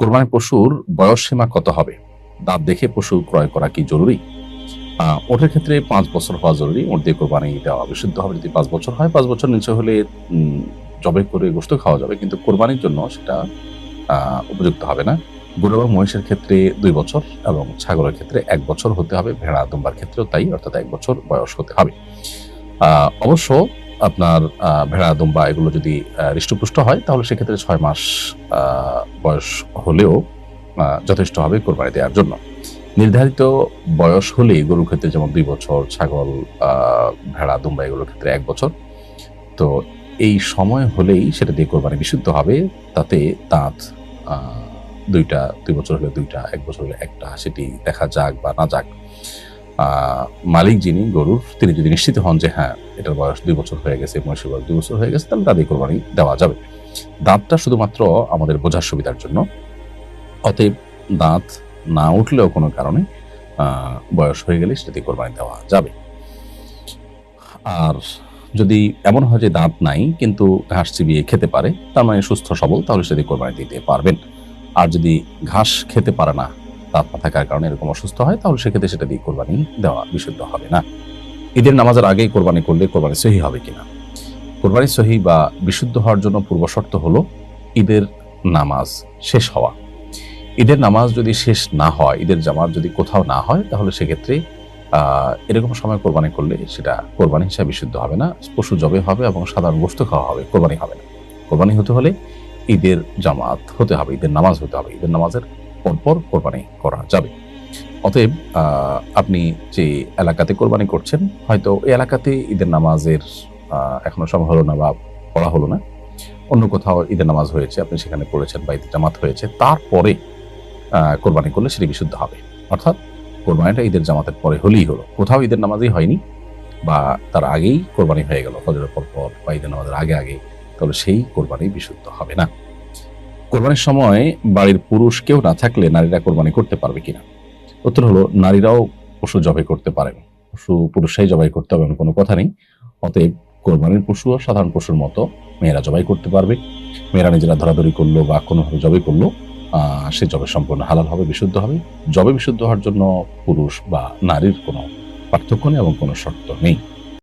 কোরবানি পশুর বয়স সীমা কত হবে? দাঁত দেখে পশু ক্রয় করা কি জরুরি? ওটার ক্ষেত্রে পাঁচ বছর হওয়া জরুরি। ওর দিয়ে কোরবানি দেওয়া বিশুদ্ধ হবে। যদি পাঁচ বছর হয়, পাঁচ বছর নিচে হলে জবে করে গোস্ত খাওয়া যাবে। কিন্তু কোরবানির জন্য সেটা উপযুক্ত হবে না। গরু এবং মহিষের ক্ষেত্রে দুই বছর এবং ছাগলের ক্ষেত্রে এক বছর হতে হবে। ভেড়া, দুম্বার ক্ষেত্রেও তাই। অর্থাৎ এক বছর বয়স হতে হবে। অবশ্য আপনার ভেড়া, দুম্বা এগুলো যদি হৃষ্টপুষ্ট হয়, তাহলে সেক্ষেত্রে ছয় মাস বয়স হলেও যথেষ্ট হবে কোরবানি দেওয়ার জন্য। নির্ধারিত বয়স হলেই গরুর ক্ষেত্রে যেমন দুই বছর, ছাগল ভেড়া, দুম্বা এগুলোর ক্ষেত্রে এক বছর। তো এই সময় হলেই সেটা দিয়ে কোরবানি বিশুদ্ধ হবে, তাতে তাঁত দুইটা, দুই বছর হলে দুইটা, এক বছর হলে একটা, সেটি দেখা যাক বা না যাক। মালিক যিনি গরুর তিনি যদি নিশ্চিত হন যে হ্যাঁ এটার বয়স দুই বছর হয়ে গেছে মহিষের বয়স দুই বছর হয়ে গেছে, তাহলে তাদের কোরবানি দেওয়া যাবে। দাঁতটা শুধুমাত্র আমাদের বোঝার সুবিধার জন্য। অতএব দাঁত না উঠলেও কোনো কারণে বয়স হয়ে গেলে সেটা দিয়ে কোরবানি দেওয়া যাবে। আর যদি এমন হয় যে দাঁত নাই, কিন্তু ঘাস চিবিয়ে খেতে পারে, তার মানে সুস্থ সবল, তাহলে সেটা কোরবানি দিতে পারবেন। আর যদি ঘাস খেতে পারে না না থাকার কারণে এরকম অসুস্থ হয়, তাহলে সেক্ষেত্রে সেটা দিয়ে কোরবানি দেওয়া বিশুদ্ধ হবে না। ঈদের নামাজের আগেই কোরবানি করলে কোরবানি সহি হবে কিনা? কোরবানি সহি বা বিশুদ্ধ হওয়ার জন্য পূর্ব শর্ত হলো ঈদের নামাজ শেষ হওয়া। ঈদের নামাজ যদি শেষ না হয়, ঈদের জামাত যদি কোথাও না হয়, তাহলে সেক্ষেত্রে এরকম সময় কোরবানি করলে সেটা কোরবানি হিসাবে বিশুদ্ধ হবে না। পশু জবে হবে এবং সাধারণ গোস্ত খাওয়া হবে, কোরবানি হবে না। কোরবানি হতে হলে ঈদের জামাত হতে হবে, ঈদের নামাজ হতে হবে। ঈদের নামাজের পরপর কোরবানি করা যাবে। অতএব আপনি যে এলাকাতে কোরবানি করছেন, হয়তো এই এলাকাতে ঈদের নামাজের এখনও সময় হলো না বা পড়া হলো না। অন্য কোথাও ঈদের নামাজ হয়েছে, আপনি সেখানে পড়েছেন বা ঈদের জামাত হয়েছে, তারপরে কোরবানি করলে সেটি বিশুদ্ধ হবে। অর্থাৎ, কোরবানিটা ঈদের জামাতের পরে হলেই হলো। কোথাও ঈদের নামাজই হয়নি বা তার আগেই কোরবানি হয়ে গেল, ফজরের পর পর বা ঈদের নামাজের আগে আগে, তাহলে সেই কোরবানি বিশুদ্ধ হবে না। কোরবানির সময় বাড়ির পুরুষ কেউ না থাকলে নারীরা কোরবানি করতে পারবে কিনা? উত্তর হলো, নারীরাও পশু জবাই করতে পারেন পশু পুরুষরাই জবাই করতে হবে এমন কোনো কথা নেই। অতএব কোরবানির পশুও সাধারণ পশুর মতো মেয়েরা জবাই করতে পারবে। মেয়েরা নিজেরা ধরাধরি করল বা কোনোভাবে জবাই করল সে জবে সম্পূর্ণ হালাল হবে, বিশুদ্ধ হবে। জবে বিশুদ্ধ হওয়ার জন্য পুরুষ বা নারীর কোনো পার্থক্য নেই এবং কোনো শর্ত নেই।